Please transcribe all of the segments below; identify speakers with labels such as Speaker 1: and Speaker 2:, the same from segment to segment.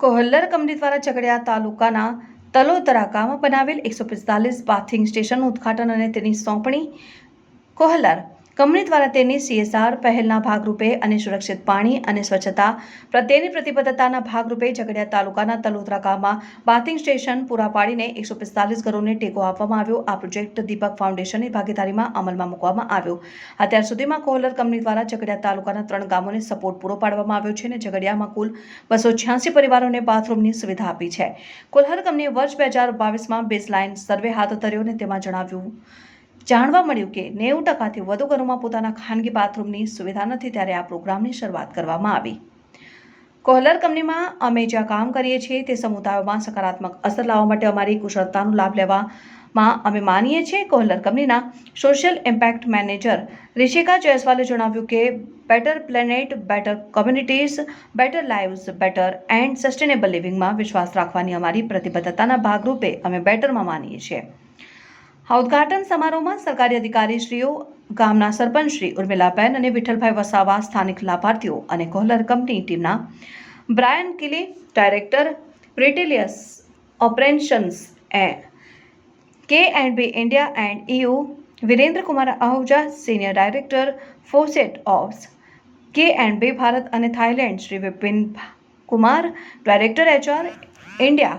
Speaker 1: કોહલ્લર company દ્વારા ઝઘડિયા તાલુકાના તલોતરા ગામ બનાવેલ એકસો પિસ્તાલીસ બાથિંગ સ્ટેશનનું ઉદ્ઘાટન અને તેની સોંપણી કોહલ્લર કંપની દ્વારા તેની સીએસઆર પહેલના ભાગરૂપે અને સુરક્ષિત પાણી અને સ્વચ્છતા પ્રત્યેની પ્રતિબદ્ધતાના ભાગરૂપે ઝઘડિયા તાલુકાના તલોદરા ગામમાં બાથિંગ સ્ટેશન પૂરા પાડીને એકસો પિસ્તાલીસ ઘરોને ટેકો આપવામાં આવ્યો. આ પ્રોજેક્ટ દીપક ફાઉન્ડેશનની ભાગીદારીમાં અમલમાં મૂકવામાં આવ્યો. અત્યાર સુધીમાં કોહલર કંપની દ્વારા ઝઘડિયા તાલુકાના ત્રણ ગામોને સપોર્ટ પૂરો પાડવામાં આવ્યો છે અને ઝઘડિયામાં કુલ બસો છ્યાસી પરિવારોને બાથરૂમની સુવિધા આપી છે. કોલ્હર કંપનીએ વર્ષ બે હજાર બાવીસમાં બેઝલાઇન સર્વે હાથ ધર્યો અને તેમાં જણાવ્યું જાણવા મળ્યું કે નેવું ટકાથી વધુ ઘરોમાં પોતાના ખાનગી બાથરૂમની સુવિધા નથી ત્યારે આ પ્રોગ્રામની શરૂઆત કરવામાં આવી. કોહલર કંપનીમાં અમે જ્યાં કામ કરીએ છીએ તે સમુદાયોમાં સકારાત્મક અસર લાવવા માટે અમારી કુશળતાનો લાભ લેવામાં અમે માનીએ છીએ. કોહલર કંપનીના સોશિયલ ઇમ્પેક્ટ મેનેજર રિશિકા જયસ્વાલે જણાવ્યું કે, better planet, better communities, better lives, better and sustainable લિવિંગમાં વિશ્વાસ રાખવાની અમારી પ્રતિબદ્ધતાના ભાગરૂપે અમે બેટરમાં માનીએ છીએ. આ ઉદ્ઘાટન સમારોહમાં સરકારી અધિકારીશ્રીઓ, ગામના સરપંચ શ્રી ઉર્મિલાબેન અને વિઠ્ઠલભાઈ વસાવા, સ્થાનિક લાભાર્થીઓ અને કોહલર કંપની ટીમના બ્રાયન કિલી, ડાયરેક્ટર પ્રિટેલિયસ operations A K and B India and EU Virendra Kumar Ahuja, senior director faucet of K and B Bharat અને Thailand Shri Vipin Kumar, director HR India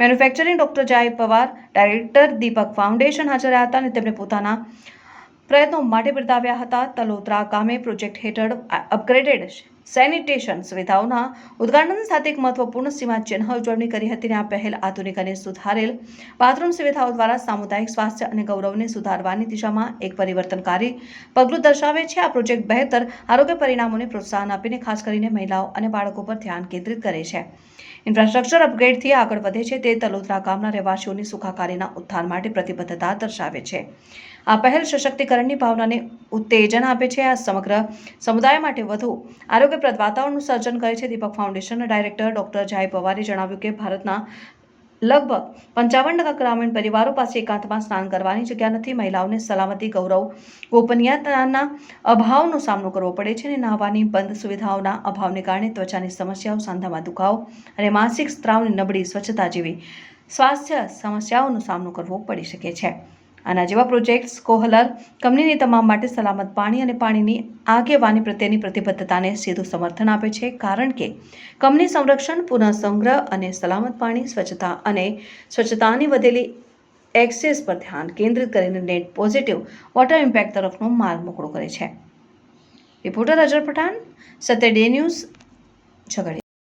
Speaker 1: manufacturing doctor Jay Pawar, director દીપક foundation હાજર રહ્યા હતા અને તેમણે પોતાના પ્રયત્નો માટે બિરદાવ્યા હતા. તલોત્રા ગામે પ્રોજેક્ટ હેઠળ અપગ્રેડેડ સેનિટેશન સુવિધાઓના ઉદ્ઘાટન સાથે એક મહત્વપૂર્ણ સીમાચિહ્ન ઉજવણી કરી હતી અને આ પહેલ આધુનિક અને સુધારેલ બાથરૂમ સુવિધાઓ દ્વારા સામુદાયિક સ્વાસ્થ્ય અને ગૌરવને સુધારવાની દિશામાં એક પરિવર્તનકારી પગલું દર્શાવે છે. આ પ્રોજેક્ટ બહેતર આરોગ્ય પરિણામોને પ્રોત્સાહન આપીને ખાસ કરીને મહિલાઓ અને બાળકો પર ધ્યાન કેન્દ્રિત કરે છે. ઇન્ફ્રાસ્ટ્રક્ચર અપગ્રેડથી આગળ વધે છે તે તલોદરા ગામના રહેવાસીઓની સુખાકારીના ઉત્થાન માટે પ્રતિબદ્ધતા દર્શાવે છે. આ પહેલ સશક્તિકરણની ભાવનાને ઉત્તેજન આપે છે. આ સમગ્ર સમુદાય માટે વધુ આરોગ્યપ્રદ વાતાવરણનું સર્જન કરે છે. દીપક ફાઉન્ડેશનના ડાયરેક્ટર ડોક્ટર જય પવારે જણાવ્યું કે ભારતના લગભગ પંચાવન ટકા ગ્રામીણ પરિવારો પાસે એકાંતમાં સ્નાન કરવાની જગ્યા નથી. મહિલાઓને સલામતી, ગૌરવ, ગોપનીયતાના અભાવનો સામનો કરવો પડે છે અને નાહવાની બંધ સુવિધાઓના અભાવને કારણે ત્વચાની સમસ્યાઓ, સાંધામાં દુખાવો અને માનસિક સ્ત્રાવની નબળી સ્વચ્છતા જેવી સ્વાસ્થ્ય સમસ્યાઓનો સામનો કરવો પડી શકે છે. આના જેવા પ્રોજેક્ટ્સ કોહલર, કંપનીની તમામ માટે સલામત પાણી અને પાણીની આગેવાની પ્રત્યેની પ્રતિબદ્ધતાને સીધું સમર્થન આપે છે. કારણ કે કંપની સંરક્ષણ, પુનઃસંગ્રહ અને સલામત પાણી, સ્વચ્છતા અને સ્વચ્છતાની વધેલી એક્સેસ પર ધ્યાન કેન્દ્રિત કરીને નેટ પોઝિટિવ વોટર ઇમ્પેક્ટ તરફનો માર્ગ મોકળો કરે છે. Reporter Azhar Pathan, Satya day news, Jhagadia.